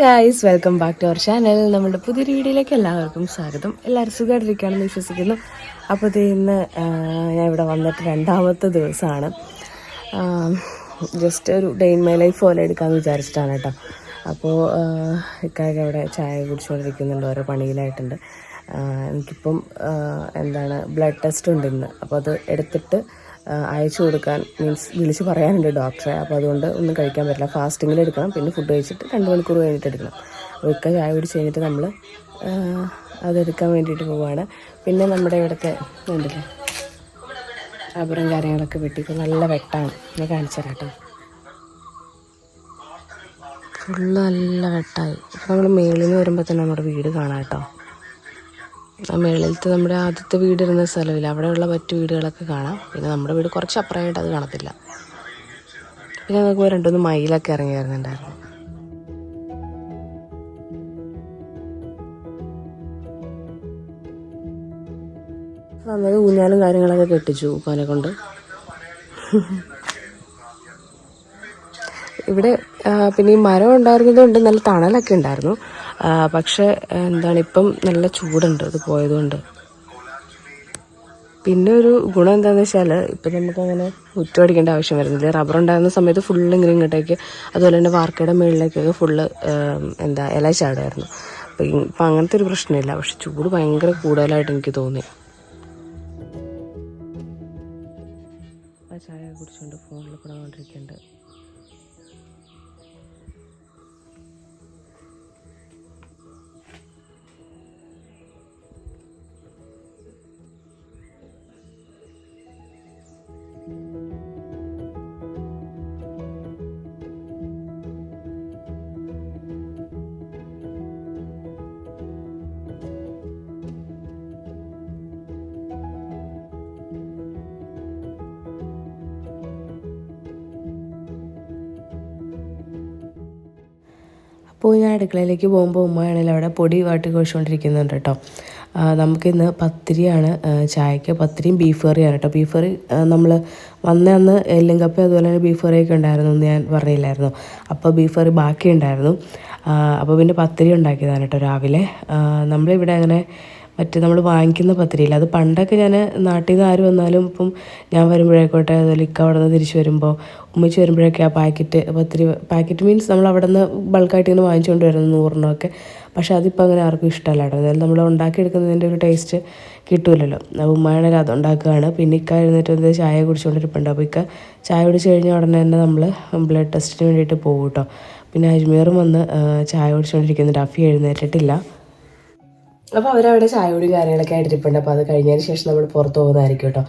Guys welcome back to our channel നമ്മുടെ പുതിയൊരു വീഡിയോയിലേക്ക് എല്ലാവർക്കും സ്വാഗതം. എല്ലാവരും സുഖമായിട്ടിരിക്കുകയാണെന്ന് വിശ്വസിക്കുന്നു. അപ്പോൾ ഇത് ഇന്ന് ഞാൻ ഇവിടെ വന്നിട്ട് രണ്ടാമത്തെ ദിവസമാണ്. ജസ്റ്റ് ഒരു ഡേ ഇൻ മൈ ലൈഫ് പോലെ എടുക്കാമെന്ന് വിചാരിച്ചിട്ടാണ് കേട്ടോ. അപ്പോൾ ഇക്കാര്യം അവിടെ ചായ കുടിച്ചുകൊണ്ടിരിക്കുന്നുണ്ട് ഓരോ പണിയിലായിട്ടുണ്ട്. എനിക്കിപ്പം എന്താണ് ബ്ലഡ് ടെസ്റ്റ് ഉണ്ട് ഇന്ന്. അപ്പോൾ അത് എടുത്തിട്ട് അയച്ചു കൊടുക്കാൻ മീൻസ് വിളിച്ച് പറയാനുണ്ട് ഡോക്ടറെ അപ്പോൾ അതുകൊണ്ട് ഒന്നും കഴിക്കാൻ പറ്റില്ല. ഫാസ്റ്റിങ്ങിൽ എടുക്കണം. പിന്നെ ഫുഡ് കഴിച്ചിട്ട് രണ്ട് മണിക്കൂർ കഴിഞ്ഞിട്ട് എടുക്കണം. ഇക്ക ചായ കുടിച്ച് കഴിഞ്ഞിട്ട് നമ്മൾ അതെടുക്കാൻ വേണ്ടിയിട്ട് പോവുകയാണ് പിന്നെ നമ്മുടെ ഇവിടുത്തെ ഉണ്ടല്ലേ റബ്ബറും കാര്യങ്ങളൊക്കെ വെട്ടിപ്പോൾ നല്ല വെട്ടാണ്. ഞാൻ കാണിച്ചു തരാം കേട്ടോ. ഫുള്ള് നല്ല വെട്ടായി. അപ്പോൾ നമ്മൾ മേളിൽ നിന്ന് വരുമ്പോൾ തന്നെ നമ്മുടെ വീട് കാണാം കേട്ടോ. ആ മേളിലത്തെ നമ്മുടെ ആദ്യത്തെ വീടിരുന്ന സ്ഥലമില്ല. അവിടെയുള്ള മറ്റു വീടുകളൊക്കെ കാണാം. പിന്നെ നമ്മുടെ വീട് കുറച്ച് അപ്പുറമായിട്ട് അത് കാണത്തില്ല. പിന്നെ നമുക്ക് രണ്ടുമൂന്ന് മയിലൊക്കെ ഇറങ്ങി വരുന്നുണ്ടായിരുന്നു. വന്നത് ഊഞ്ഞാലും കാര്യങ്ങളൊക്കെ കെട്ടിച്ചു കോനെ കൊണ്ട്. ഇവിടെ പിന്നെ ഈ മരം ഉണ്ടായിരുന്നത് കൊണ്ട് നല്ല തണലൊക്കെ ഉണ്ടായിരുന്നു. പക്ഷെ എന്താണ് ഇപ്പം നല്ല ചൂടുണ്ട് അത് പോയതുകൊണ്ട്. പിന്നെ ഒരു ഗുണം എന്താണെന്ന് വെച്ചാൽ ഇപ്പം നമുക്കങ്ങനെ മുറ്റമടിക്കേണ്ട ആവശ്യം വരുന്നില്ല. റബ്ബർ ഉണ്ടാകുന്ന സമയത്ത് ഫുള്ള് ഇങ്ങനെ ഇങ്ങോട്ടേക്ക് അതുപോലെ തന്നെ വാർക്കയുടെ മുകളിലേക്കൊക്കെ ഫുള്ള് എന്താ ഇല ചാടുമായിരുന്നു അപ്പം ഇപ്പം അങ്ങനത്തെ ഒരു പ്രശ്നമില്ല. പക്ഷെ ചൂട് ഭയങ്കര കൂടുതലായിട്ട് എനിക്ക് തോന്നി. അപ്പോൾ ഞാൻ അടുക്കളയിലേക്ക് പോകുമ്പോൾ ഉമ്മയാണെങ്കിൽ അവിടെ പൊടി വാട്ടി കുഴിച്ചുകൊണ്ടിരിക്കുന്നുണ്ട് കേട്ടോ. നമുക്കിന്ന് പത്തിരിയാണ് ചായക്ക് പത്തിരിയും ബീഫ് കറിയാണ് കേട്ടോ. ബീഫ് കറി നമ്മൾ വന്ന അന്ന് എല്ലും കപ്പ അതുപോലെ തന്നെ ബീഫ് കറിയൊക്കെ ഉണ്ടായിരുന്നു എന്ന് ഞാൻ പറയില്ലായിരുന്നു അപ്പോൾ ബീഫ് കറി ബാക്കി ഉണ്ടായിരുന്നു അപ്പോൾ പിന്നെ പത്തിരി ഉണ്ടാക്കിയതാണ് കേട്ടോ രാവിലെ. നമ്മളിവിടെ അങ്ങനെ മറ്റേ നമ്മൾ വാങ്ങിക്കുന്ന പത്തിരിയില്ല. അത് പണ്ടൊക്കെ ഞാൻ നാട്ടിൽ നിന്ന് ആര് വന്നാലും ഇപ്പം ഞാൻ വരുമ്പോഴേക്കോട്ടെ അതുപോലെ ഇക്ക അവിടെ നിന്ന് തിരിച്ച് വരുമ്പോൾ ഉമ്മച്ച് വരുമ്പോഴൊക്കെ ആ പാക്കറ്റ് പത്തിരി പാക്കറ്റ് മീൻസ് നമ്മൾ അവിടെ നിന്ന് ബൾക്കായിട്ട് ഇങ്ങനെ വാങ്ങിച്ചുകൊണ്ട് വരുന്നത് നൂറിനൊക്കെ. പക്ഷേ അതിപ്പോൾ അങ്ങനെ ആർക്കും ഇഷ്ടമല്ല കേട്ടോ. അതായത് നമ്മൾ ഉണ്ടാക്കിയെടുക്കുന്നതിന്റെ ഒരു ടേസ്റ്റ് കിട്ടൂലല്ലോ. അപ്പോൾ ഉമ്മയാണെങ്കിൽ അത് ഉണ്ടാക്കുകയാണ്. പിന്നെ ഇക്ക എഴുന്നേറ്റ് വന്ന് ചായ കുടിച്ചുകൊണ്ടിരിപ്പുണ്ട് അപ്പോൾ ഇക്ക ചായ കുടിച്ച് കഴിഞ്ഞ ഉടനെ തന്നെ നമ്മൾ ബ്ലഡ് ടെസ്റ്റിന് വേണ്ടിയിട്ട് പോകും കേട്ടോ പിന്നെ അജ്മീറും വന്ന് ചായ കുടിച്ചുകൊണ്ടിരിക്കുന്നുണ്ട് അഫി എഴുന്നേറ്റിട്ടില്ല. അപ്പോൾ അവരവിടെ ചായയോടും കാര്യങ്ങളൊക്കെ ആയിട്ട് ഇരിപ്പുണ്ട് അപ്പോൾ അത് കഴിഞ്ഞതിന് ശേഷം നമ്മൾ പുറത്ത് പോകുന്നതായിരിക്കും കേട്ടോ.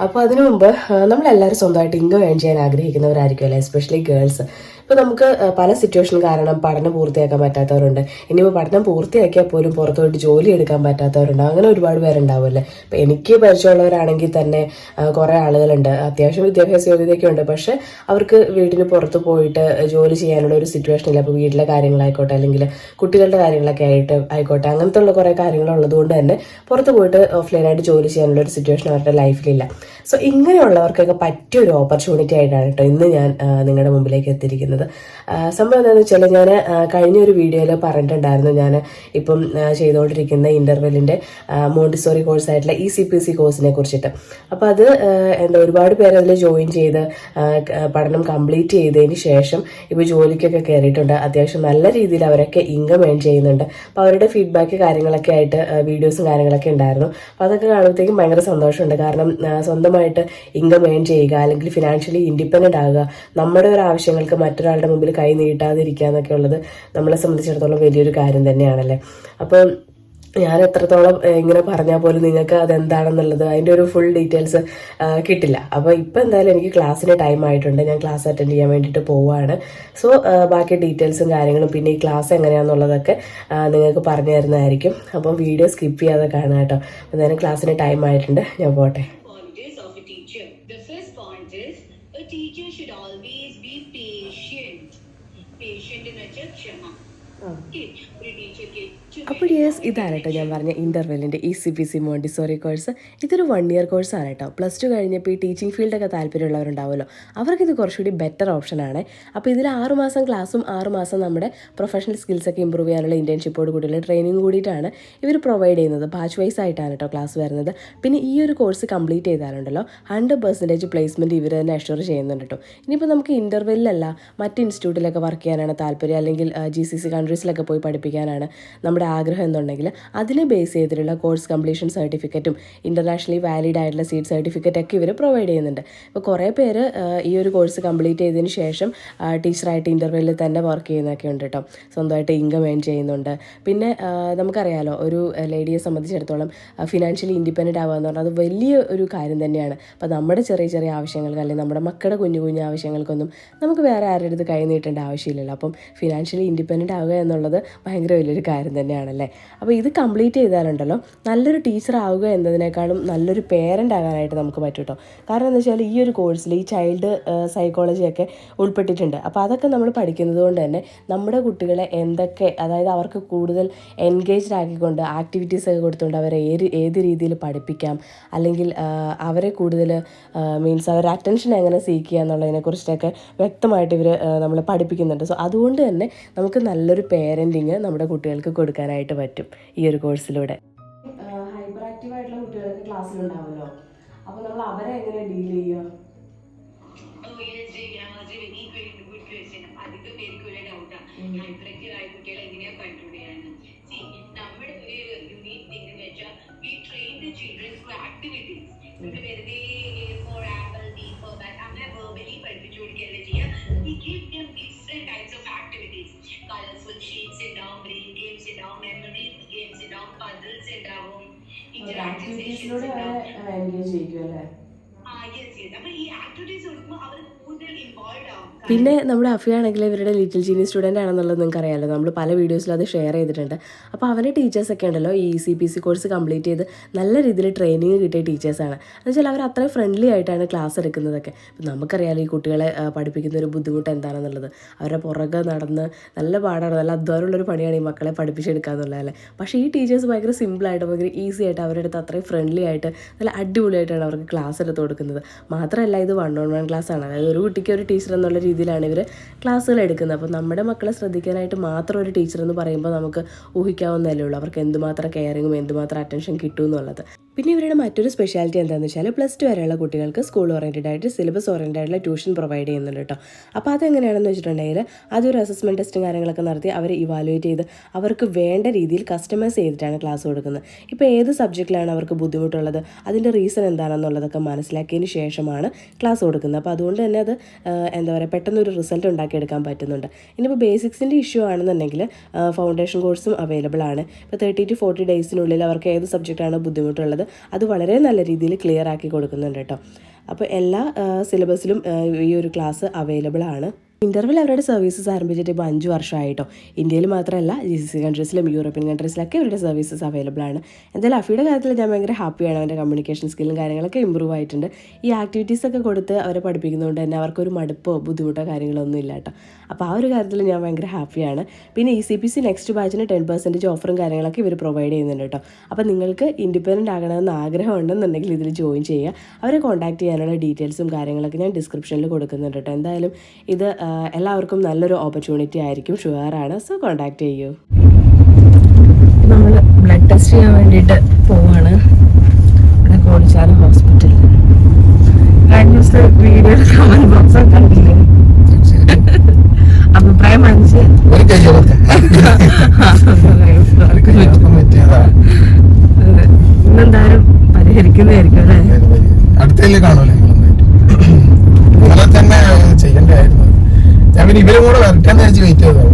അപ്പോൾ അതിനു മുമ്പ് നമ്മളെല്ലാവരും സ്വന്തമായിട്ട് ഇൻകം ഏൺ ചെയ്യാൻ ആഗ്രഹിക്കുന്നവരായിരിക്കും അല്ലേ? എസ്പെഷ്യലി ഗേൾസ് ഇപ്പോൾ നമുക്ക് പല സിറ്റുവേഷൻ കാരണം പഠനം പൂർത്തിയാക്കാൻ പറ്റാത്തവരുണ്ട്. ഇനിയിപ്പോൾ പഠനം പൂർത്തിയാക്കിയാൽ പോലും പുറത്തോട്ട് ജോലി എടുക്കാൻ പറ്റാത്തവരുണ്ട്. അങ്ങനെ ഒരുപാട് പേരുണ്ടാവുമല്ലേ? അപ്പോൾ എനിക്ക് പരിചയമുള്ളവരാണെങ്കിൽ തന്നെ കുറേ ആളുകളുണ്ട്. അത്യാവശ്യം വിദ്യാഭ്യാസ യോഗ്യതയൊക്കെ ഉണ്ട് പക്ഷേ അവർക്ക് വീടിന് പുറത്ത് പോയിട്ട് ജോലി ചെയ്യാനുള്ള ഒരു സിറ്റുവേഷൻ ഇല്ല. അപ്പോൾ വീട്ടിലെ കാര്യങ്ങളായിക്കോട്ടെ അല്ലെങ്കിൽ കുട്ടികളുടെ കാര്യങ്ങളൊക്കെ ആയിട്ട് ആയിക്കോട്ടെ അങ്ങനത്തെ ഉള്ള കുറേ കാര്യങ്ങളുള്ളത് കൊണ്ട് തന്നെ പുറത്ത് പോയിട്ട് ഓഫ്ലൈനായിട്ട് ജോലി ചെയ്യാനുള്ള ഒരു സിറ്റുവേഷൻ അവരുടെ ലൈഫിലില്ല. സോ ഇങ്ങനെയുള്ളവർക്കൊക്കെ പറ്റിയ ഒരു ഓപ്പർച്യൂണിറ്റി ആയിട്ടാണ് കേട്ടോ ഇന്ന് ഞാൻ നിങ്ങളുടെ മുമ്പിലേക്ക് എത്തിയിരിക്കുന്നത്. ആ, സംഭവം എന്താണെന്ന് വെച്ചാൽ ഞാൻ കഴിഞ്ഞ ഒരു വീഡിയോയിൽ പറഞ്ഞിട്ടുണ്ടായിരുന്നു ഞാൻ ഇപ്പം ചെയ്തുകൊണ്ടിരിക്കുന്ന ഇന്റർവെല്ലിന്റെ മോണ്ടിസോറി കോഴ്സായിട്ടുള്ള ഇ സി പി സി കോഴ്സിനെ കുറിച്ചിട്ട്. അപ്പോൾ അത് എന്താ ഒരുപാട് പേര് അതിൽ ജോയിൻ ചെയ്ത് പഠനം കംപ്ലീറ്റ് ചെയ്തതിന് ശേഷം ഇപ്പോൾ ജോലിക്കൊക്കെ കയറിയിട്ടുണ്ട് അത്യാവശ്യം നല്ല രീതിയിൽ അവരൊക്കെ ഇൻകം ഏൺ ചെയ്യുന്നുണ്ട്. അപ്പോൾ അവരുടെ ഫീഡ്ബാക്ക് കാര്യങ്ങളൊക്കെ ആയിട്ട് വീഡിയോസും കാര്യങ്ങളൊക്കെ ഉണ്ടായിരുന്നു. അപ്പോൾ അതൊക്കെ കാണുമ്പോഴത്തേക്കും ഭയങ്കര സന്തോഷമുണ്ട്. കാരണം സ്വന്തമായിട്ട് ഇൻകം ഏൺ ചെയ്യുക അല്ലെങ്കിൽ ഫിനാൻഷ്യലി ഇൻഡിപെൻഡന്റ് ആകുക നമ്മുടെ ഒരു ആവശ്യങ്ങൾക്ക് മറ്റൊരാളുടെ മുമ്പിൽ കൈ നീട്ടാതിരിക്കുക എന്നൊക്കെ ഉള്ളത് നമ്മളെ സംബന്ധിച്ചിടത്തോളം വലിയൊരു കാര്യം തന്നെയാണല്ലേ? അപ്പം ഞാൻ എത്രത്തോളം ഇങ്ങനെ പറഞ്ഞാൽ പോലും നിങ്ങൾക്ക് അതെന്താണെന്നുള്ളത് അതിന്റെ ഒരു ഫുൾ ഡീറ്റെയിൽസ് കിട്ടില്ല. അപ്പോൾ ഇപ്പോൾ എന്തായാലും എനിക്ക് ക്ലാസ്സിന് ടൈം ആയിട്ടുണ്ട്. ഞാൻ ക്ലാസ് അറ്റൻഡ് ചെയ്യാൻ വേണ്ടിയിട്ട് പോവുകയാണ് സോ ബാക്കി ഡീറ്റെയിൽസും കാര്യങ്ങളും പിന്നെ ഈ ക്ലാസ് എങ്ങനെയാണെന്നുള്ളതൊക്കെ നിങ്ങൾക്ക് പറഞ്ഞു തരുന്നതായിരിക്കും. അപ്പം വീഡിയോ സ്കിപ്പ് ചെയ്യാതെ കാണാം കേട്ടോ. എന്തായാലും ക്ലാസ്സിന് ടൈം ആയിട്ടുണ്ട്. ഞാൻ പോട്ടെ. 嗯。അപ്പോൾ യെസ് ഇതാണ് കേട്ടോ ഞാൻ പറഞ്ഞ ഇന്റർവെല്ലിന്റെ ഈ C P C Montessori course ഇതൊരു വൺ ഇയർ കോഴ്സാണ് കേട്ടോ പ്ലസ് ടു കഴിഞ്ഞപ്പോൾ ഈ ടീച്ചിങ് ഫീൽഡൊക്കെ താല്പര്യമുള്ളവരുണ്ടാവുമല്ലോ. അവർക്കിത് കുറച്ചുകൂടി ബെറ്റർ ഓപ്ഷനാണ് അപ്പോൾ ഇതിൽ ആറുമാസം ക്ലാസ്സും ആറുമാസം നമ്മുടെ പ്രൊഫഷണൽ സ്കിൽസൊക്കെ ഇമ്പ്രൂവ് ചെയ്യാനുള്ള ഇന്റേൺഷിപ്പോട് കൂടിയുള്ള ട്രെയിനിങ് കൂടിയിട്ടാണ് ഇവർ പ്രൊവൈഡ് ചെയ്യുന്നത്. ബാച്ച് വൈസ് ആയിട്ടാണ് കേട്ടോ ക്ലാസ് വരുന്നത്. പിന്നെ ഈ ഒരു കോഴ്സ് കംപ്ലീറ്റ് ചെയ്താലുണ്ടല്ലോ ഹൺഡ്രഡ് പെർസെന്റേജ് പ്ലേസ്മെന്റ് ഇവർ തന്നെ അഷ്യൂർ ചെയ്യുന്നുണ്ട് കേട്ടോ ഇനിയിപ്പോൾ നമുക്ക് ഇന്റർവെല്ലല്ല മറ്റ് ഇൻസ്റ്റിറ്റ്യൂട്ടിലൊക്കെ വർക്ക് ചെയ്യാനാണ് താല്പര്യം. അല്ലെങ്കിൽ ജി സി സി കൺട്രീസിലൊക്കെ പോയി പഠിപ്പിക്കാനാണ് നമ്മുടെ ആഗ്രഹം എന്നുണ്ടെങ്കിൽ അതിനെ ബേസ് ചെയ്തിട്ടുള്ള കോഴ്സ് കംപ്ലീഷൻ സർട്ടിഫിക്കറ്റും ഇന്റർനാഷണലി വാലിഡ് ആയിട്ടുള്ള സീറ്റ് സർട്ടിഫിക്കറ്റ് ഒക്കെ ഇവർ പ്രൊവൈഡ് ചെയ്യുന്നുണ്ട്. ഇപ്പോൾ കുറേ പേര് ഈ ഒരു കോഴ്സ് കംപ്ലീറ്റ് ചെയ്തതിന് ശേഷം ടീച്ചറായിട്ട് ഇന്റർവ്യൂവിൽ തന്നെ വർക്ക് ചെയ്യുന്നതൊക്കെ ഉണ്ട് കേട്ടോ സ്വന്തമായിട്ട് ഇൻകം ഏൺ ചെയ്യുന്നുണ്ട്. പിന്നെ നമുക്കറിയാലോ ഒരു ലേഡിയെ സംബന്ധിച്ചിടത്തോളം ഫിനാൻഷ്യലി ഇൻഡിപെൻഡന്റ് ആവുക എന്ന് പറഞ്ഞാൽ അത് വലിയ ഒരു കാര്യം തന്നെയാണ്. അപ്പോൾ നമ്മുടെ ചെറിയ ചെറിയ ആവശ്യങ്ങൾക്ക് അല്ലെങ്കിൽ നമ്മുടെ മക്കളുടെ കുഞ്ഞു കുഞ്ഞു ആവശ്യങ്ങൾക്കൊന്നും നമുക്ക് വേറെ ആരുടെ അടുത്ത് കൈ നീട്ടേണ്ട ആവശ്യമില്ലല്ലോ. അപ്പം ഫിനാൻഷ്യലി ഇൻഡിപെൻഡന്റ് ആവുക എന്നുള്ളത് ഭയങ്കര വലിയൊരു കാര്യം തന്നെയാണല്ലേ അപ്പോൾ ഇത് കംപ്ലീറ്റ് ചെയ്താലുണ്ടല്ലോ നല്ലൊരു ടീച്ചർ ആവുക എന്നതിനേക്കാളും നല്ലൊരു പേരന്റ് ആകാനായിട്ട് നമുക്ക് പറ്റും കേട്ടോ. കാരണം എന്താ വെച്ചാൽ ഈ ഒരു കോഴ്സിൽ ഈ ചൈൽഡ് സൈക്കോളജിയൊക്കെ ഉൾപ്പെട്ടിട്ടുണ്ട്. അപ്പോൾ അതൊക്കെ നമ്മൾ പഠിക്കുന്നത് കൊണ്ട് തന്നെ നമ്മുടെ കുട്ടികളെ എന്തൊക്കെ അതായത് അവർക്ക് കൂടുതൽ എൻഗേജ്ഡ് ആക്കിക്കൊണ്ട് ആക്ടിവിറ്റീസ് ഒക്കെ കൊടുത്തുകൊണ്ട് അവരെ ഏത് ഏത് രീതിയിൽ പഠിപ്പിക്കാം അല്ലെങ്കിൽ അവരെ കൂടുതൽ മീൻസ് അവരുടെ അറ്റൻഷൻ എങ്ങനെ സീക്ക് ചെയ്യുക എന്നുള്ളതിനെക്കുറിച്ചൊക്കെ വ്യക്തമായിട്ട് ഇവർ നമ്മൾ പഠിപ്പിക്കുന്നുണ്ട്. സോ അതുകൊണ്ട് തന്നെ നമുക്ക് നല്ലൊരു പേരന്റിങ് നമ്മുടെ കുട്ടികൾക്ക് കൊടുക്കാനായിട്ട് പറ്റും ഈ ഒരു കോഴ്സിലൂടെ. ഹൈപ്പർ ആക്റ്റീവ് ആയിട്ടുള്ള കുട്ടികൾക്ക് ക്ലാസ്സിലുണ്ടാവുമല്ലോ. അപ്പോൾ നമ്മൾ അവരെ എങ്ങനെ ഡീൽ ചെയ്യുക. അധികം പേർക്ക് ഒരു ഡൗട്ടാണ് ഹൈപ്പർ ആക്റ്റീവ് ആയ കുട്ടികളെ എങ്ങനെയാ കൺട്രോൾ ചെയ്യാന്ന് സി നമ്മുടെ ഒരു യുണീക് തിങ് എന്ന് വെച്ചാൽ we train the children for activities വെറുതെ ഫോർ ആപ്പിൾ അങ്ങനെ വെർബലി പഠിപ്പിച്ചു കൊടുക്കുകയല്ല ആക്ടിവിറ്റീസിലൂടെ എൻഗേജ് ചെയ്യിക്കും അല്ലേ അപ്പൊ പിന്നെ നമ്മുടെ അഫിയാണെങ്കിൽ ഇവരുടെ ലിറ്റിൽ ജീനി സ്റ്റുഡന്റ് ആണെന്നുള്ളത് നിങ്ങൾക്ക് അറിയാമല്ലോ നമ്മൾ പല വീഡിയോസിലും അത് ഷെയർ ചെയ്തിട്ടുണ്ട്. അപ്പോൾ അവരുടെ ടീച്ചേഴ്സൊക്കെ ഉണ്ടല്ലോ ഈ C P C course complete ചെയ്ത് നല്ല രീതിയിൽ ട്രെയിനിങ് കിട്ടിയ ടീച്ചേഴ്സാണ് എന്ന് വെച്ചാൽ അവർ അത്രയും ഫ്രണ്ട്ലി ആയിട്ടാണ് ക്ലാസ് എടുക്കുന്നതൊക്കെ. അപ്പോൾ നമുക്കറിയാലോ ഈ കുട്ടികളെ പഠിപ്പിക്കുന്ന ഒരു ബുദ്ധിമുട്ട് എന്താണെന്നുള്ളത്. അവരുടെ പുറകെ നടന്ന് നല്ല പാടാണ് നല്ല അധ്വാനമുള്ളൊരു പണിയാണ് ഈ മക്കളെ പഠിപ്പിച്ചെടുക്കുക എന്നുള്ളത് അല്ലേ? പക്ഷേ ഈ ടീച്ചേഴ്സ് ഭയങ്കര സിമ്പിളായിട്ട് ഭയങ്കര ഈസി ആയിട്ട് അവരുടെ അടുത്ത് അത്രയും ഫ്രണ്ട്ലി ആയിട്ട് നല്ല അടിപൊളിയായിട്ടാണ് അവർക്ക് ക്ലാസ് എടുത്ത് കൊടുക്കുന്നത്. മാത്രമല്ല ഇത് വൺ ഓൺ വൺ ക്ലാസ് ആണ്. അതായത് ഒരു കുട്ടിക്ക് ഒരു ടീച്ചർ എന്നുള്ള രീതിയിലാണ് ഇവർ ക്ലാസ്സുകൾ എടുക്കുന്നത്. അപ്പോൾ നമ്മുടെ മക്കളെ ശ്രദ്ധിക്കാനായിട്ട് മാത്രം ഒരു ടീച്ചർ എന്ന് പറയുമ്പോൾ നമുക്ക് ഊഹിക്കാവുന്നതല്ലേ ഉള്ളൂ. അവർക്ക് എന്തുമാത്രം കെയറിങ്ങും എന്തുമാത്രം അറ്റൻഷൻ കിട്ടും എന്നുള്ളത്. പിന്നെ ഇവരുടെ മറ്റൊരു സ്പെഷ്യാലിറ്റി എന്താണെന്ന് വെച്ചാൽ പ്ലസ് ടു വരെയുള്ള കുട്ടികൾക്ക് സ്കൂൾ ഓറിയന്റഡ് ആയിട്ട് സിലബസ് ഓറിയന്റഡ് ആയിട്ടുള്ള ട്യൂഷൻ പ്രൊവൈഡ് ചെയ്യുന്നുണ്ട് കേട്ടോ അപ്പോൾ അതെങ്ങനെയാണെന്ന് വെച്ചിട്ടുണ്ടെങ്കിൽ അതൊരു അസസ്മെന്റ് ടെസ്റ്റും കാര്യങ്ങളൊക്കെ നടത്തി അവർ ഇവാലുവേറ്റ് ചെയ്ത് അവർക്ക് വേണ്ട രീതിയിൽ കസ്റ്റമൈസ് ചെയ്തിട്ടാണ് ക്ലാസ് കൊടുക്കുന്നത്. ഇപ്പോൾ ഏത് സബ്ജക്റ്റിലാണ് അവർക്ക് ബുദ്ധിമുട്ടുള്ളത്? അതിന്റെ റീസൺ എന്താണെന്നുള്ളതൊക്കെ മനസ്സിലാക്കിയതിന് ശേഷമാണ് ക്ലാസ് കൊടുക്കുന്നത്. അപ്പോൾ അതുകൊണ്ട് തന്നെ അത് എന്താ പറയുക പെട്ടെന്നൊരു റിസൾട്ട് ഉണ്ടാക്കിയെടുക്കാൻ പറ്റുന്നുണ്ട്. ഇനിയിപ്പോൾ ബേസിക്സിന്റെ ഇഷ്യൂ ആണെന്നുണ്ടെങ്കിൽ ഫൗണ്ടേഷൻ കോഴ്സും അവൈലബിൾ ആണ്. ഇപ്പോൾ തേർട്ടി ടു ഫോർട്ടി ഡേയ്സിനുള്ളിൽ അവർക്ക് ഏത് സബ്ജക്റ്റാണ് ബുദ്ധിമുട്ടുള്ളത്? അത് വളരെ നല്ല രീതിയിൽ ക്ലിയർ ആക്കി കൊടുക്കുന്നുണ്ട് കേട്ടോ. അപ്പോൾ എല്ലാ സിലബസിലും ഈ ഒരു ക്ലാസ് അവൈലബിൾ ആണ്. ഇന്റർവെൽ അവരുടെ സർവീസസ് ആരംഭിച്ചിട്ട് ഇപ്പോൾ അഞ്ച് വർഷമായിട്ടോ ഇന്ത്യയിൽ മാത്രമല്ല ജി സി സി കൺട്രീസിലും യൂറോപ്യൻ കൺട്രീസിലൊക്കെ ഇവരുടെ സർവീസസ് അവൈലബിൾ ആണ്. എന്തായാലും അഫിയുടെ കാര്യത്തിൽ ഞാൻ ഭയങ്കര ഹാപ്പിയാണ് അവന്റെ കമ്മ്യൂണിക്കേഷൻ സ്കില്ലും കാര്യങ്ങളൊക്കെ ഇമ്പ്രൂവ് ആയിട്ടുണ്ട്. ഈ ആക്ടിവിറ്റീസൊക്കെ കൊടുത്ത് അവരെ പഠിപ്പിക്കുന്നതുകൊണ്ട് തന്നെ അവർക്കൊരു മടുപ്പോ ബുദ്ധിമുട്ടോ കാര്യങ്ങളൊന്നും ഇല്ല കേട്ടോ. അപ്പോൾ ആ ഒരു കാര്യത്തിൽ ഞാൻ ഭയങ്കര ഹാപ്പിയാണ്. പിന്നെ E C P C next ബാച്ചിന് ten percentage ഓഫറും കാര്യങ്ങളൊക്കെ ഇവർ പ്രൊവൈഡ് ചെയ്യുന്നുണ്ട് കേട്ടോ. അപ്പോൾ നിങ്ങൾക്ക് ഇൻഡിപെൻഡന്റ് ആകണമെന്ന് ആഗ്രഹം ഉണ്ടെന്നുണ്ടെങ്കിൽ ഇതിൽ ജോയിൻ ചെയ്യുക. അവരെ കോൺടാക്ട് ചെയ്യാനുള്ള ഡീറ്റെയിൽസും കാര്യങ്ങളൊക്കെ ഞാൻ ഡിസ്ക്രിപ്ഷനിൽ കൊടുക്കുന്നുണ്ട് കേട്ടോ. എന്തായാലും ഇത് എല്ലാവർക്കും നല്ലൊരു ഓപ്പർച്യൂണിറ്റി ആയിരിക്കും. ഷുവറാണ് സോ കോൺടാക്ട് ചെയ്യൂ. നമ്മൾ ബ്ലഡ് ടെസ്റ്റ് ചെയ്യാൻ വേണ്ടിയിട്ട് പോവാണ്. ഇവിടെ കോടിച്ചാല ഹോസ്പിറ്റലിൽ കഴിഞ്ഞ വീഡിയോ കമന്റ് ബോക്സ് ഒക്കെ കണ്ടില്ലേ? അഭിപ്രായം ഒരു പറ്റിയതാ ഇന്നെന്തായാലും പരിഹരിക്കുന്നതായിരിക്കും അല്ലേ? അടുത്തല്ലേ കാണൂലേ തന്നെ ചെയ്യണ്ടായിരുന്നു ഞാൻ പിന്നെ ഇവരും കൂടെ വരട്ടെന്ന് വിചാരിച്ച് വെയിറ്റ് ചെയ്തു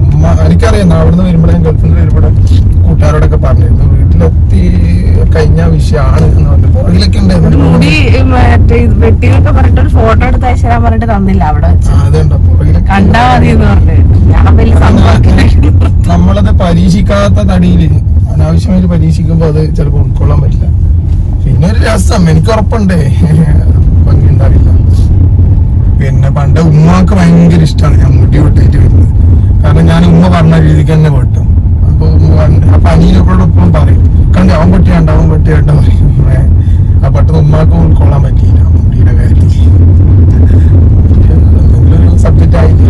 എനിക്കറിയാം അവിടുന്ന് വരുമ്പോഴേ ഗൾഫിൽ നിന്ന് വരുമ്പോഴേ കൂട്ടുകാരോടൊക്കെ പറഞ്ഞിരുന്നു വീട്ടിലെത്തി കഴിഞ്ഞ വിഷയമാണ് എന്ന് പറഞ്ഞു പുറകിലൊക്കെ വെട്ടിയൊക്കെ പറഞ്ഞിട്ട് ഒരു ഫോട്ടോ എടുത്ത് അയച്ചു തരാൻ പറഞ്ഞിട്ട് തന്നില്ല അവിടെ വെച്ച്. ആ, അതുണ്ടോ പുറകിലൊക്കെ കണ്ടാ മതി എന്ന് പറഞ്ഞു. ഞാൻ വലിയ സംഭവം നമ്മളത് പരീക്ഷിക്കാത്ത തടിയിൽ അനാവശ്യമായിട്ട് പരീക്ഷിക്കുമ്പോൾ അത് ചിലപ്പോൾ ഉൾക്കൊള്ളാൻ പറ്റില്ല. പിന്നെ ഒരു രസം എനിക്ക് ഉറപ്പുണ്ടേ. ഭംഗി ഉണ്ടാവില്ല. പിന്നെ പണ്ട് ഉമ്മക്ക് ഭയങ്കര ഇഷ്ടമാണ് ഞാൻ മുടി വെട്ടിയിട്ട് വരുന്നത്. കാരണം ഞാൻ ഉമ്മ പറഞ്ഞ രീതിക്ക് തന്നെ വെട്ടും. അപ്പൊ അപ്പൊ അനിയനോട് എപ്പോഴും പറയും കണ്ടി അവൻ പൊട്ടിയാണ്ട് അവൻ പൊട്ടിയാണ്ട് പറയും ആ പെട്ടെന്ന് ഉമ്മാക്ക് ഉൾക്കൊള്ളാൻ പറ്റിയില്ല മുടിയുടെ കാര്യത്തിൽ. സബ്ജക്റ്റ് അതിന്റെ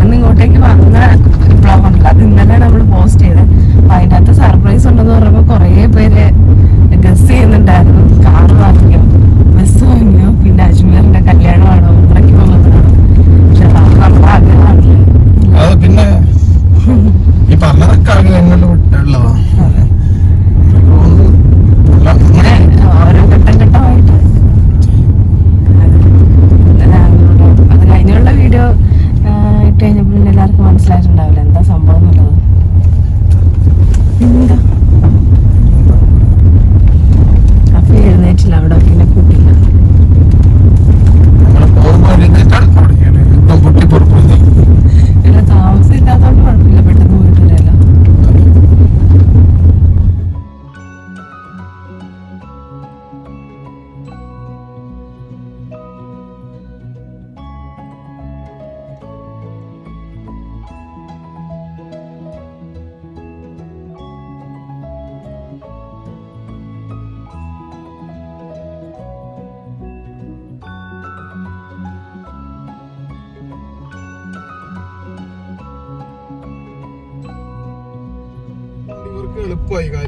പിന്നെ ഇങ്ങോട്ടേക്ക് വന്ന അത് ഇന്നലെ നമ്മൾ പോസ്റ്റ് ചെയ്ത് അപ്പൊ അതിന്റെ അകത്ത് സർപ്രൈസ് ഉണ്ടെന്ന് പറയുമ്പോൾ കുറേ പേര് ഗസ് ചെയ്യുന്നുണ്ടായിരുന്നു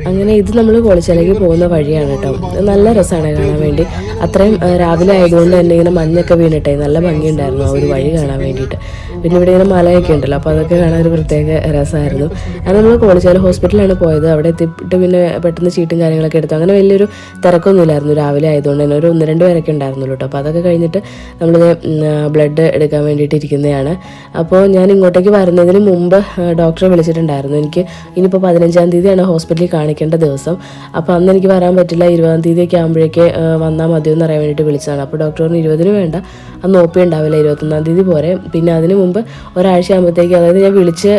അങ്ങനെ ഇത് നമ്മൾ കോളിച്ചാലേക്ക് പോകുന്ന വഴിയാണ് കേട്ടോ. നല്ല രസമാണ് കാണാൻ വേണ്ടി. അത്രയും രാവിലെ ആയതുകൊണ്ട് തന്നെ ഇങ്ങനെ മഞ്ഞൊക്കെ വീണിട്ടേ. നല്ല ഭംഗിയുണ്ടായിരുന്നു ആ ഒരു വഴി കാണാൻ വേണ്ടിയിട്ട്. പിന്നെ ഇവിടെ ഇങ്ങനെ മലയൊക്കെ ഉണ്ടല്ലോ അപ്പോൾ അതൊക്കെ കാണാൻ ഒരു പ്രത്യേക രസമായിരുന്നു. അത് നമ്മൾ കോളിച്ചാൽ ഹോസ്പിറ്റലാണ് പോയത്. അവിടെ എത്തിയിട്ട് പിന്നെ പെട്ടെന്ന് ചീട്ടും കാര്യങ്ങളൊക്കെ എടുത്തു. അങ്ങനെ വലിയൊരു തിരക്കൊന്നുമില്ലായിരുന്നു രാവിലെ ആയതുകൊണ്ട് തന്നെ ഒരു ഒന്ന് രണ്ട് പേരൊക്കെ ഉണ്ടായിരുന്നുള്ളൂ കേട്ടോ. അപ്പോൾ അതൊക്കെ കഴിഞ്ഞിട്ട് നമ്മൾ ബ്ലഡ് എടുക്കാൻ വേണ്ടിയിട്ട് ഇരിക്കുന്നതാണ്. അപ്പോൾ ഞാൻ ഇങ്ങോട്ടേക്ക് വരുന്നതിന് മുമ്പ് ഡോക്ടറെ വിളിച്ചിട്ടുണ്ടായിരുന്നു. എനിക്ക് ഇനിയിപ്പോൾ പതിനഞ്ചാം തീയതിയാണ് ഹോസ്പിറ്റലിൽ കാണിക്കേണ്ട ദിവസം. അപ്പോൾ അന്ന് എനിക്ക് വരാൻ പറ്റില്ല. ഇരുപതാം തീയതിയൊക്കെ ആകുമ്പോഴേക്ക് വന്നാൽ മതിയെന്ന് അറിയാൻ വേണ്ടിയിട്ട് വിളിച്ചതാണ്. അപ്പോൾ ഡോക്ടർ ഇരുപതിന് വേണ്ട. അന്ന് ഒ പി ഉണ്ടാവില്ല ഇരുപത്തൊന്നാം തീയതി പോരെ. പിന്നെ അതിന് മുമ്പ് ഒരാഴ്ച ആകുമ്പോഴത്തേക്ക് അതായത് ഞാൻ വിളിച്ച്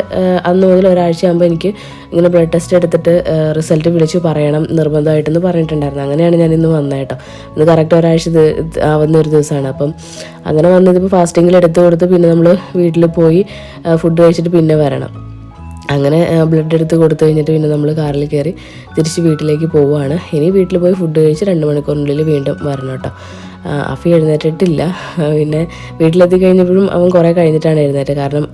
അന്ന് മുതൽ ഒരാഴ്ച ആകുമ്പോൾ എനിക്ക് ഇങ്ങനെ ബ്ലഡ് ടെസ്റ്റ് എടുത്തിട്ട് റിസൾട്ട് വിളിച്ച് പറയണം നിർബന്ധമായിട്ടെന്ന് പറഞ്ഞിട്ടുണ്ടായിരുന്നു. അങ്ങനെയാണ് ഞാൻ ഇന്ന് വന്നത് കേട്ടോ. ഇന്ന് കറക്റ്റ് ഒരാഴ്ച ആവുന്ന ഒരു ദിവസമാണ്. അപ്പം അങ്ങനെ വന്നതിപ്പോൾ ഫാസ്റ്റിങ്ങിൽ എടുത്തു കൊടുത്ത് പിന്നെ നമ്മൾ വീട്ടിൽ പോയി ഫുഡ് കഴിച്ചിട്ട് പിന്നെ വരണം. അങ്ങനെ ബ്ലഡ് എടുത്ത് കൊടുത്തു കഴിഞ്ഞിട്ട് പിന്നെ നമ്മൾ കാറിൽ കയറി തിരിച്ച് വീട്ടിലേക്ക് പോവുകയാണ്. ഇനി വീട്ടിൽ പോയി ഫുഡ് കഴിച്ച് രണ്ട് മണിക്കൂറിനുള്ളിൽ വീണ്ടും വരണം കേട്ടോ. അഫി എഴുന്നേറ്റിട്ടില്ല. പിന്നെ വീട്ടിലെത്തി കഴിഞ്ഞപ്പോഴും അവൻ കുറേ കഴിഞ്ഞിട്ടാണ് എഴുന്നേറ്റത്. കാരണം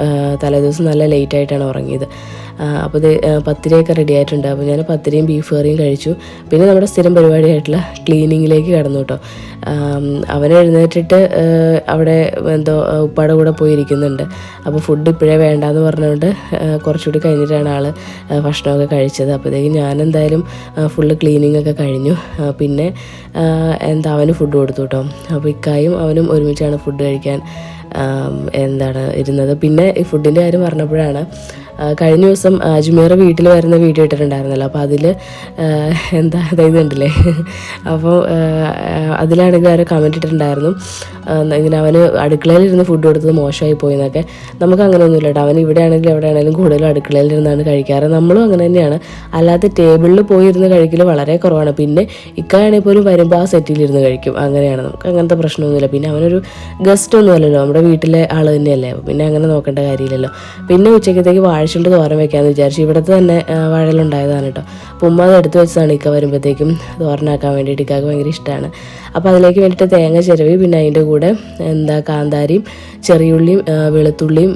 തലേദിവസം നല്ല ലേറ്റായിട്ടാണ് ഉറങ്ങിയത്. അപ്പോൾ ഇത് പത്തിരിയൊക്കെ റെഡി ആയിട്ടുണ്ട്. അപ്പോൾ ഞാൻ പത്തിരിയും ബീഫ് കറിയും കഴിച്ചു. പിന്നെ നമ്മുടെ സ്ഥിരം പരിപാടിയായിട്ടുള്ള ക്ലീനിങ്ങിലേക്ക് കടന്നു കേട്ടോ അവൻ എഴുന്നേറ്റിട്ട് അവിടെ എന്തോ ഉപ്പാടെ കൂടെ പോയിരിക്കുന്നുണ്ട്. അപ്പോൾ ഫുഡ് ഇപ്പോഴേ വേണ്ടാന്ന് പറഞ്ഞുകൊണ്ട് കുറച്ചുകൂടി കഴിഞ്ഞിട്ടാണ് ആൾ ഭക്ഷണമൊക്കെ കഴിച്ചത്. അപ്പോഴത്തേക്കും ഞാനെന്തായാലും ഫുള്ള് ക്ലീനിങ് ഒക്കെ കഴിഞ്ഞു. പിന്നെ എന്താ അവന് ഫുഡ് കൊടുത്തു കേട്ടോ അപ്പോൾ ഇക്കായും അവനും ഒരുമിച്ചാണ് ഫുഡ് കഴിക്കാൻ എന്താണ് ഇരുന്നത്. പിന്നെ ഈ ഫുഡിന്റെ കാര്യം പറഞ്ഞപ്പോഴാണ് കഴിഞ്ഞ ദിവസം അജ്മീർ വീട്ടിൽ വരുന്ന വീഡിയോ ഇട്ടിട്ടുണ്ടായിരുന്നല്ലോ. അപ്പോൾ അതിൽ എന്താ അതായത് ഉണ്ടല്ലേ അപ്പോൾ അതിലാണെങ്കിൽ ആരോ കമന്റ് ഇട്ടിട്ടുണ്ടായിരുന്നു. ഇങ്ങനെ അവന് അടുക്കളയിൽ ഇരുന്ന് ഫുഡ് കൊടുത്തത് മോശമായി പോയി എന്നൊക്കെ. നമുക്ക് അങ്ങനെയൊന്നുമില്ല കേട്ടോ അവൻ ഇവിടെ ആണെങ്കിലും എവിടെ ആണെങ്കിലും കൂടുതലും അടുക്കളയിൽ ഇരുന്നാണ് കഴിക്കാറ്. നമ്മളും അങ്ങനെ തന്നെയാണ്. അല്ലാതെ ടേബിളിൽ പോയി ഇരുന്ന് കഴിക്കൽ വളരെ കുറവാണ്. പിന്നെ ഇക്കാണെങ്കിൽ പോലും വരുമ്പോൾ ആ സെറ്റിൽ ഇരുന്ന് കഴിക്കും. അങ്ങനെയാണ്. നമുക്ക് അങ്ങനത്തെ പ്രശ്നമൊന്നുമില്ല. പിന്നെ അവനൊരു ഗസ്റ്റ് ഒന്നുമല്ലല്ലോ. നമ്മുടെ വീട്ടിലെ ആൾ തന്നെയല്ലേ. പിന്നെ അങ്ങനെ നോക്കേണ്ട കാര്യമില്ലല്ലോ. പിന്നെ ഉച്ചക്കത്തേക്ക് വാഴച്ചുണ്ട് തോരൻ വെക്കാമെന്ന് വിചാരിച്ചു. ഇവിടുത്തെ തന്നെ വഴലുണ്ടായതാണ് കേട്ടോ അപ്പോൾ ഉമ്മ അത് എടുത്ത് വെച്ചതാണ് ഇക്ക വരുമ്പോഴത്തേക്കും തോരനാക്കാൻ വേണ്ടിയിട്ട് ഇക്കാക്ക് ഭയങ്കര ഇഷ്ടമാണ് അപ്പോൾ അതിലേക്ക് വേണ്ടിയിട്ട് തേങ്ങ ചിരവി പിന്നെ അതിന്റെ കൂടെ എന്താ കാന്താരിയും ചെറിയുള്ളിയും വെളുത്തുള്ളിയും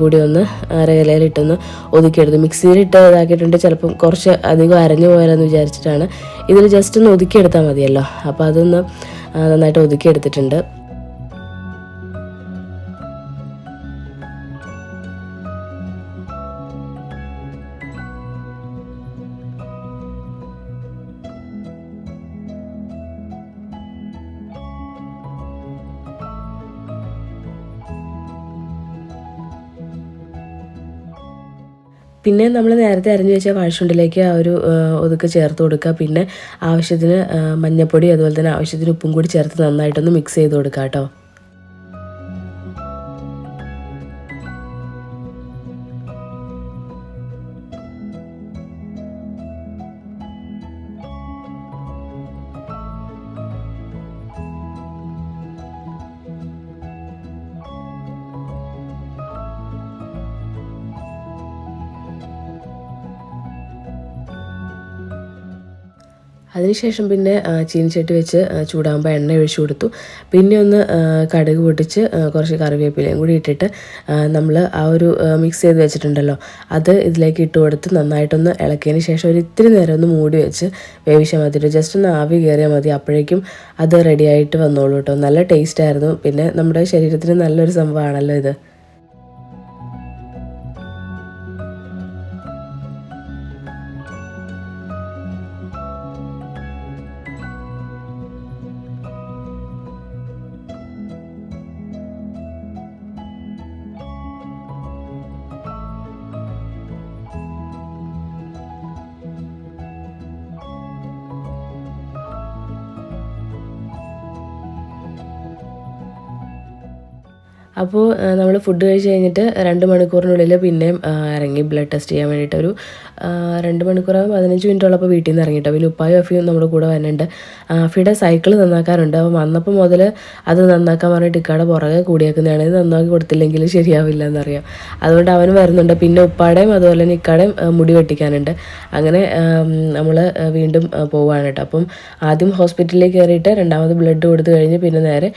കൂടി ഒന്ന് അരകലയിലിട്ടൊന്ന് ഒതുക്കിയെടുത്തു. മിക്സിയിലിട്ട് ഇതാക്കിയിട്ടുണ്ട്. ചിലപ്പം കുറച്ച് അധികം അരഞ്ഞു പോയാലെന്ന് വിചാരിച്ചിട്ടാണ്. ഇതിൽ ജസ്റ്റ് ഒന്ന് ഒതുക്കിയെടുത്താൽ മതിയല്ലോ. അപ്പോൾ അതൊന്ന് നന്നായിട്ട് ഒതുക്കിയെടുത്തിട്ടുണ്ട്. പിന്നെ നമ്മൾ നേരത്തെ അരിഞ്ഞു വെച്ച വാഴച്ചുണ്ടിലേക്ക് ആ ഒരു ഒതുക്കെ ചേർത്ത് കൊടുക്കുക. പിന്നെ ആവശ്യത്തിന് മഞ്ഞൾപ്പൊടി അതുപോലെ തന്നെ ആവശ്യത്തിന് ഉപ്പും കൂടി ചേർത്ത് നന്നായിട്ടൊന്ന് മിക്സ് ചെയ്ത് കൊടുക്കുക കേട്ടോ. അതിനുശേഷം പിന്നെ ചീനിച്ചട്ടി വെച്ച് ചൂടാകുമ്പോൾ എണ്ണ ഒഴിച്ചു കൊടുത്തു. പിന്നെ ഒന്ന് കടുക് പൊട്ടിച്ച് കുറച്ച് കറിവേപ്പിലയും കൂടി ഇട്ടിട്ട് നമ്മൾ ആ ഒരു മിക്സ് ചെയ്ത് വെച്ചിട്ടുണ്ടല്ലോ അത് ഇതിലേക്ക് ഇട്ട് കൊടുത്ത് നന്നായിട്ടൊന്ന് ഇളക്കിയതിന് ശേഷം ഒരു ഇത്തിരി നേരം ഒന്ന് മൂടി വെച്ച് വേവിച്ചാൽ മതി ജസ്റ്റ് ഒന്ന് ആവി കയറിയാൽ മതി അപ്പോഴേക്കും അത് റെഡി ആയിട്ട് വന്നോളൂ കേട്ടോ നല്ല ടേസ്റ്റ് ആയിരുന്നു. പിന്നെ നമ്മുടെ ശരീരത്തിന് നല്ലൊരു സംഭവമാണല്ലോ ഇത്. അപ്പോൾ നമ്മൾ ഫുഡ് കഴിച്ച് കഴിഞ്ഞിട്ട് രണ്ട് മണിക്കൂറിനുള്ളിൽ പിന്നെയും ഇറങ്ങി ബ്ലഡ് ടെസ്റ്റ് ചെയ്യാൻ വേണ്ടിയിട്ട് ഒരു ആ, രണ്ട് മണിക്കൂറാകുമ്പോൾ പതിനഞ്ച് മിനിറ്റ് ഉള്ളപ്പോൾ വീട്ടിൽ നിന്ന് ഇറങ്ങിയിട്ട് പിന്നെ ഉപ്പായും അഫിയും നമ്മുടെ കൂടെ വന്നിട്ടുണ്ട് അഫിയുടെ സൈക്കിൾ നന്നാക്കാറുണ്ട്. അപ്പോൾ വന്നപ്പോൾ മുതൽ അത് നന്നാക്കാൻ പറഞ്ഞിട്ട് ഇക്കാടെ പുറകെ കൂടിയേക്കുന്നതാണ്. ഇത് നന്നാക്കി കൊടുത്തില്ലെങ്കിൽ ശരിയാവില്ല എന്നറിയാം അതുകൊണ്ട് അവൻ വരുന്നുണ്ട്. പിന്നെ ഉപ്പാടെയും അതുപോലെ തന്നെ ഇക്കാടെയും മുടി വെട്ടിക്കാനുണ്ട്. അങ്ങനെ നമ്മൾ വീണ്ടും പോവുകയാണ് കേട്ടോ. അപ്പം ആദ്യം ഹോസ്പിറ്റലിൽ കയറിയിട്ട് രണ്ടാമത് ബ്ലഡ് കൊടുത്തു കഴിഞ്ഞ് പിന്നെ നേരെ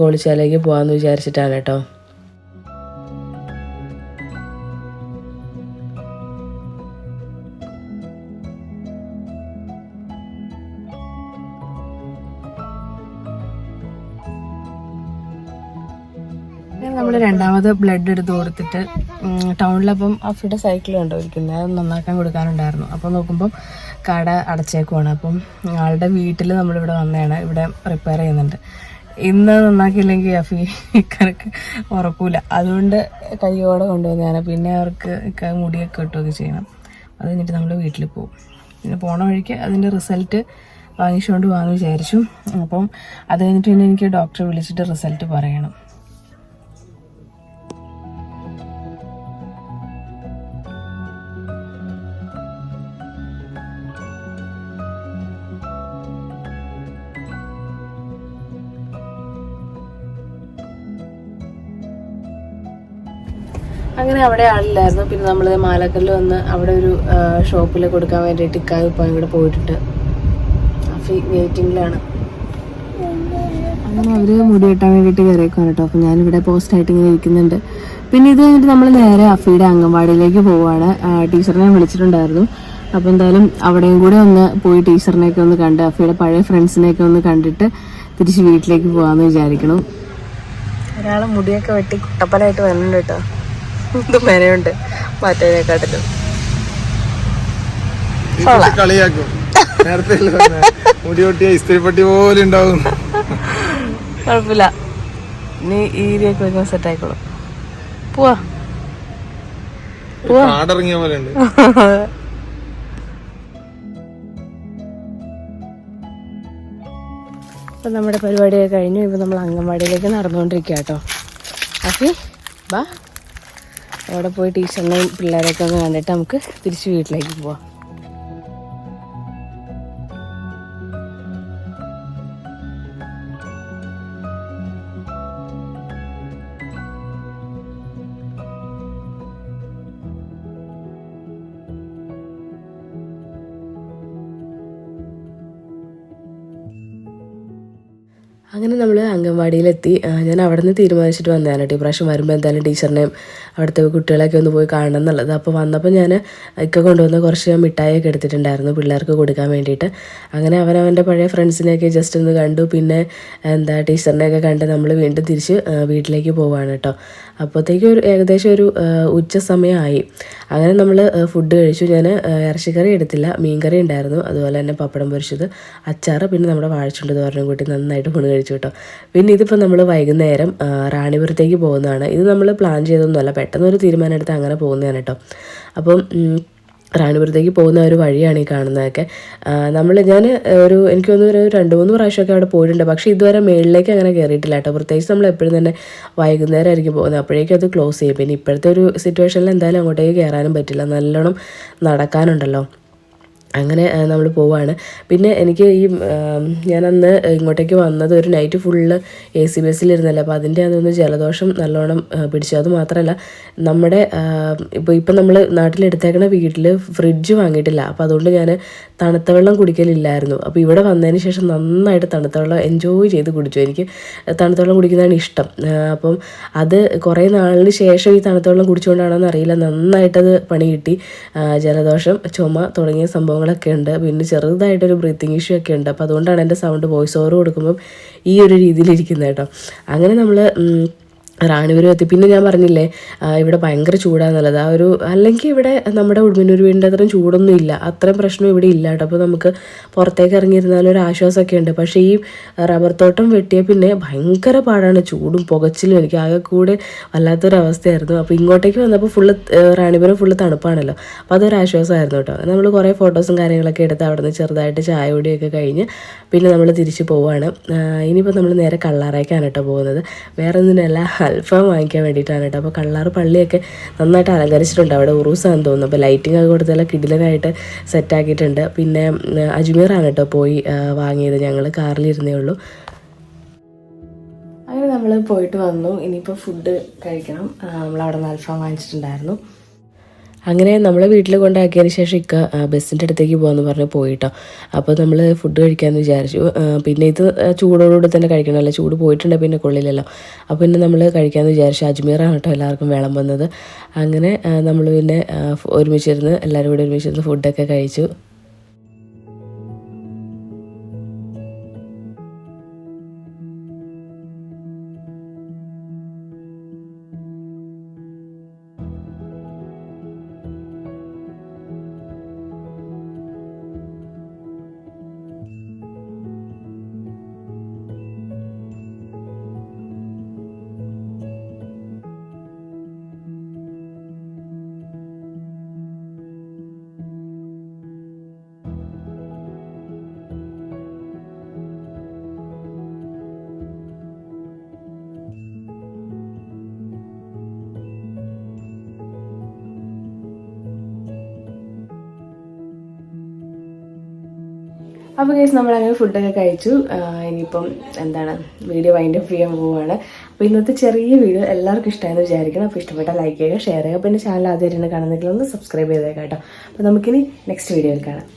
കോളിച്ചാലേക്ക് പോകാമെന്ന് വിചാരിച്ചിട്ടാണ് കേട്ടോ. രണ്ടാമത് ബ്ലഡ് എടുത്ത് കൊടുത്തിട്ട് ടൗണിലപ്പം അഫിയുടെ സൈക്കിൾ കണ്ടോ ഇരിക്കുന്നത് അത് നന്നാക്കാൻ കൊടുക്കാനുണ്ടായിരുന്നു. അപ്പോൾ നോക്കുമ്പം കട അടച്ചേക്കുവാണ്. അപ്പം ആളുടെ വീട്ടിൽ നമ്മളിവിടെ വന്നതാണ് ഇവിടെ റിപ്പയർ ചെയ്യുന്നുണ്ട്. ഇന്ന് നന്നാക്കിയില്ലെങ്കിൽ അഫി ഇക്കർക്ക് ഉറപ്പില്ല അതുകൊണ്ട് കയ്യോടെ കൊണ്ടുവന്നതാണ് പിന്നെ അവർക്ക് ഇക്ക മുടിയൊക്കെ കിട്ടുകയൊക്കെ ചെയ്യണം. അത് കഴിഞ്ഞിട്ട് നമ്മൾ വീട്ടിൽ പോകും പിന്നെ പോണ വഴിക്ക് അതിന്റെ റിസൾട്ട് വാങ്ങിച്ചുകൊണ്ട് പോകാമെന്ന് വിചാരിച്ചു. അപ്പം അത് കഴിഞ്ഞിട്ട് പിന്നെ എനിക്ക് ഡോക്ടറെ വിളിച്ചിട്ട് റിസൾട്ട് പറയണം. അങ്ങനെ അവിടെ ആളില്ലായിരുന്നു. പിന്നെ നമ്മൾ മാലക്കല്ല് വന്ന് അവിടെ ഒരു ഷോപ്പിൽ കൊടുക്കാൻ വേണ്ടിയിട്ട് ഇക്കാവ് ഇപ്പോൾ ഇവിടെ പോയിട്ടുണ്ട്. വെയിറ്റിംഗിലാണ് അങ്ങനെ അവർ മുടി വെട്ടാൻ വേണ്ടിയിട്ട് കയറിയേക്കാണ് കേട്ടോ. അപ്പം ഞാനിവിടെ പോസ്റ്റായിട്ട് ഇങ്ങനെ ഇരിക്കുന്നുണ്ട്. പിന്നെ ഇത് കഴിഞ്ഞിട്ട് നമ്മൾ നേരെ അഫിയുടെ അംഗൻവാടിയിലേക്ക് പോവുകയാണ് ടീച്ചറിനെ വിളിച്ചിട്ടുണ്ടായിരുന്നു. അപ്പോൾ എന്തായാലും അവിടെയും കൂടെ ഒന്ന് പോയി ടീച്ചറിനെയൊക്കെ ഒന്ന് കണ്ട് അഫിയുടെ പഴയ ഫ്രണ്ട്സിനെയൊക്കെ ഒന്ന് കണ്ടിട്ട് തിരിച്ച് വീട്ടിലേക്ക് പോകാമെന്ന് വിചാരിക്കണം. ഒരാളെ മുടിയൊക്കെ വെട്ടി കുട്ടപ്പലായിട്ട് വരുന്നുണ്ട് കേട്ടോ. ഇത് മെനയുണ്ട്. മറ്റേതിനെക്കാട്ടിലും കളിയാക്കും. നേരത്തെ മുടി ഇസ്തിരിപ്പട്ടി പോലെ ഉണ്ടാവും. കുഴപ്പമില്ല. നീ സെറ്റ് ആയിക്കോളും. പോവാ. കാടിറങ്ങിയ പോലെ ഉണ്ട്. അപ്പം നമ്മുടെ പരിപാടിയൊക്കെ കഴിഞ്ഞു. ഇപ്പൊ നമ്മൾ അംഗൻവാടിയിലേക്ക് നടന്നുകൊണ്ടിരിക്കുക കേട്ടോ അഫി ബാ. അവിടെ പോയി ടീച്ചറിനെയും പിള്ളേരെയൊക്കെ ഒന്ന് കണ്ടിട്ട് നമുക്ക് തിരിച്ച് വീട്ടിലേക്ക് പോവാം. അംഗൻവാടിയിലെത്തി ഞാൻ അവിടെ നിന്ന് തീരുമാനിച്ചിട്ട് വന്നതാണ് കേട്ടോ. ഇപ്രാവശ്യം വരുമ്പോൾ എന്തായാലും ടീച്ചറിനെയും അവിടുത്തെ കുട്ടികളെയൊക്കെ ഒന്ന് പോയി കാണണം എന്നുള്ളത്. അപ്പോൾ വന്നപ്പോൾ ഞാൻ ഇക്ക കൊണ്ടുവന്ന കുറച്ച് മിഠായിയൊക്കെ എടുത്തിട്ടുണ്ടായിരുന്നു പിള്ളേർക്ക് കൊടുക്കാൻ വേണ്ടിയിട്ട്. അങ്ങനെ അവൻ അവന്റെ പഴയ ഫ്രണ്ട്സിനെയൊക്കെ ജസ്റ്റ് ഒന്ന് കണ്ടു. പിന്നെ എന്താ ടീച്ചറിനെയൊക്കെ കണ്ട് നമ്മൾ വീണ്ടും തിരിച്ച് വീട്ടിലേക്ക് പോവാണ് കേട്ടോ. അപ്പോഴത്തേക്കും ഒരു ഏകദേശം ഒരു ഉച്ച സമയമായി. അങ്ങനെ നമ്മൾ ഫുഡ് കഴിച്ചു. ഞാൻ ഇറച്ചിക്കറി എടുത്തില്ല. മീൻകറി ഉണ്ടായിരുന്നു. അതുപോലെ തന്നെ പപ്പടം പൊരിച്ചത് അച്ചാറ് പിന്നെ നമ്മുടെ വാഴച്ചുണ്ട് തോരനും കൂട്ടി നന്നായിട്ട് ഊണ് കഴിച്ചു കേട്ടോ. പിന്നെ ഇതിപ്പോൾ നമ്മൾ വൈകുന്നേരം റാണിപുരത്തേക്ക് പോകുന്നതാണ്. ഇത് നമ്മൾ പ്ലാൻ ചെയ്തൊന്നുമല്ല പെട്ടെന്ന് ഒരു തീരുമാനം എടുത്ത് അങ്ങനെ പോകുന്നതാണ് കേട്ടോ. അപ്പം റാണിപുരത്തേക്ക് പോകുന്ന ഒരു വഴിയാണ് ഈ കാണുന്നതൊക്കെ. നമ്മൾ ഞാൻ ഒരു എനിക്ക് തോന്നുന്നു ഒരു രണ്ട് മൂന്ന് പ്രാവശ്യമൊക്കെ അവിടെ പോയിട്ടുണ്ട്. പക്ഷേ ഇതുവരെ മേളിലേക്ക് അങ്ങനെ കയറിയിട്ടില്ല കേട്ടോ. പ്രത്യേകിച്ച് നമ്മൾ എപ്പോഴും തന്നെ വൈകുന്നേരം ആയിരിക്കും പോകുന്നത്. അപ്പോഴേക്കും അത് ക്ലോസ് ചെയ്യും. പിന്നെ ഇപ്പോഴത്തെ ഒരു സിറ്റുവേഷനിൽ എന്തായാലും അങ്ങോട്ടേക്ക് കയറാനും പറ്റില്ല. നല്ലോണം നടക്കാനുണ്ടല്ലോ. അങ്ങനെ നമ്മൾ പോവാണ്. പിന്നെ എനിക്ക് ഈ ഞാനന്ന് ഇങ്ങോട്ടേക്ക് വന്നത് ഒരു നൈറ്റ് ഫുള്ള് എ സി ബസ്സിലിരുന്നല്ലോ. അപ്പോൾ അതിന്റെ അതൊന്ന് ജലദോഷം നല്ലോണം പിടിച്ചു. അത് മാത്രമല്ല നമ്മുടെ ഇപ്പോൾ ഇപ്പം നമ്മൾ നാട്ടിലെടുത്തേക്കണ വീട്ടിൽ ഫ്രിഡ്ജ് വാങ്ങിയിട്ടില്ല. അപ്പോൾ അതുകൊണ്ട് ഞാൻ തണുത്ത വെള്ളം കുടിക്കലില്ലായിരുന്നു. അപ്പോൾ ഇവിടെ വന്നതിന് ശേഷം നന്നായിട്ട് തണുത്ത വെള്ളം എൻജോയ് ചെയ്ത് കുടിച്ചു. എനിക്ക് തണുത്ത വെള്ളം കുടിക്കുന്നതാണ് ഇഷ്ടം. അപ്പം അത് കുറേ നാളിന് ശേഷം ഈ തണുത്ത വെള്ളം കുടിച്ചുകൊണ്ടാണോ എന്നറിയില്ല നന്നായിട്ടത് പണി കിട്ടി. ജലദോഷം ചുമ തുടങ്ങിയ സംഭവങ്ങളൊക്കെ ഉണ്ട്. പിന്നെ ചെറുതായിട്ടൊരു ബ്രീത്തിങ് ഇഷ്യൂ ഒക്കെ ഉണ്ട്. അപ്പോൾ അതുകൊണ്ടാണ് എന്റെ സൗണ്ട് വോയിസ് ഓവർ കൊടുക്കുമ്പം ഈ ഒരു രീതിയിലിരിക്കുന്നത് കേട്ടോ. അങ്ങനെ നമ്മൾ റാണിപുരം എത്തി പിന്നെ ഞാൻ പറഞ്ഞില്ലേ ഇവിടെ ഭയങ്കര ചൂടാന്നുള്ളത്. ആ ഒരു അല്ലെങ്കിൽ ഇവിടെ നമ്മുടെ ഉടുമ്പന്നൂർ വീടിന്റെ അത്രയും ചൂടൊന്നും ഇല്ല. അത്രയും പ്രശ്നം ഇവിടെ ഇല്ല കേട്ടോ. അപ്പോൾ നമുക്ക് പുറത്തേക്ക് ഇറങ്ങിയിരുന്നാലും ഒരു ആശ്വാസമൊക്കെ ഉണ്ട്. പക്ഷേ ഈ റബ്ബർ തോട്ടം വെട്ടിയ പിന്നെ ഭയങ്കര പാടാണ്. ചൂടും പുകച്ചിലും എനിക്ക് ആകെ കൂടെ വല്ലാത്തൊരവസ്ഥയായിരുന്നു. അപ്പോൾ ഇങ്ങോട്ടേക്ക് വന്നപ്പോൾ ഫുള്ള് റാണിപുരം ഫുള്ള് തണുപ്പാണല്ലോ. അപ്പോൾ അതൊരു ആശ്വാസമായിരുന്നു കേട്ടോ. നമ്മൾ കുറേ ഫോട്ടോസും കാര്യങ്ങളൊക്കെ എടുത്ത് അവിടെ നിന്ന് ചെറുതായിട്ട് ചായ കൂടിയൊക്കെ കഴിഞ്ഞ് പിന്നെ നമ്മൾ തിരിച്ച് പോവുകയാണ് ഇനിയിപ്പോൾ നമ്മൾ നേരെ കള്ളാറേക്കാണ് കേട്ടോ പോകുന്നത്. വേറെ ഒന്നിനല്ല അൽഫാം വാങ്ങിക്കാൻ വേണ്ടിയിട്ടാണ് കേട്ടോ. അപ്പോൾ കള്ളാറ് പള്ളിയൊക്കെ നന്നായിട്ട് അലങ്കരിച്ചിട്ടുണ്ട് അവിടെ ഉറൂസാന്ന് തോന്നുന്നു. അപ്പോൾ ലൈറ്റിംഗ് ഒക്കെ കൊടുത്തെല്ലാം കിടിലനായിട്ട് സെറ്റാക്കിയിട്ടുണ്ട് പിന്നെ അജ്മീറാണ് കേട്ടോ പോയി വാങ്ങിയത്. ഞങ്ങൾ കാറിലിരുന്നേ ഉള്ളൂ. അങ്ങനെ നമ്മൾ പോയിട്ട് വന്നു. ഇനിയിപ്പോൾ ഫുഡ് കഴിക്കണം. നമ്മൾ അവിടെ നിന്ന് അൽഫാം വാങ്ങിച്ചിട്ടുണ്ടായിരുന്നു. അങ്ങനെ നമ്മളെ വീട്ടിൽ കൊണ്ടാക്കിയതിന് ശേഷം ഇക്ക ബസ്സിന്റെ അടുത്തേക്ക് പോകാമെന്ന് പറഞ്ഞ് പോയിട്ടോ. അപ്പോൾ നമ്മൾ ഫുഡ് കഴിക്കാമെന്ന് വിചാരിച്ചു. പിന്നെ ഇത് ചൂടോടുകൂടി തന്നെ കഴിക്കണമല്ലോ ചൂട് പോയിട്ടുണ്ട് പിന്നെ കൊള്ളില്ലല്ലോ. അപ്പോൾ പിന്നെ നമ്മൾ കഴിക്കാമെന്ന് വിചാരിച്ചു. അജ്മീറാണ് കേട്ടോ എല്ലാവർക്കും വേളം വന്നത്. അങ്ങനെ നമ്മൾ പിന്നെ ഒരുമിച്ചിരുന്ന് എല്ലാവരും കൂടി ഒരുമിച്ചിരുന്ന് ഫുഡൊക്കെ കഴിച്ചു. അപ്പോൾ കേസ് നമ്മളങ്ങനെ ഫുഡൊക്കെ കഴിച്ചു. ഇനിയിപ്പം എന്താണ് വീഡിയോ വൈൻഡ് അപ്പ് ചെയ്യാൻ പോവുകയാണ് അപ്പോൾ ഇന്നത്തെ ചെറിയ വീഡിയോ എല്ലാവർക്കും ഇഷ്ടമായെന്ന് വിചാരിക്കണം. അപ്പോൾ ഇഷ്ടപ്പെട്ടാൽ ലൈക്ക് ചെയ്യുക ഷെയർ ചെയ്യുക. പിന്നെ ചാനൽ ആദ്യമായിട്ടാണ് കാണുന്നെങ്കിൽ ഒന്ന് സബ്സ്ക്രൈബ് ചെയ്തേക്കാം കേട്ടോ അപ്പോൾ നമുക്കിനി നെക്സ്റ്റ് വീഡിയോയിൽ കാണാം.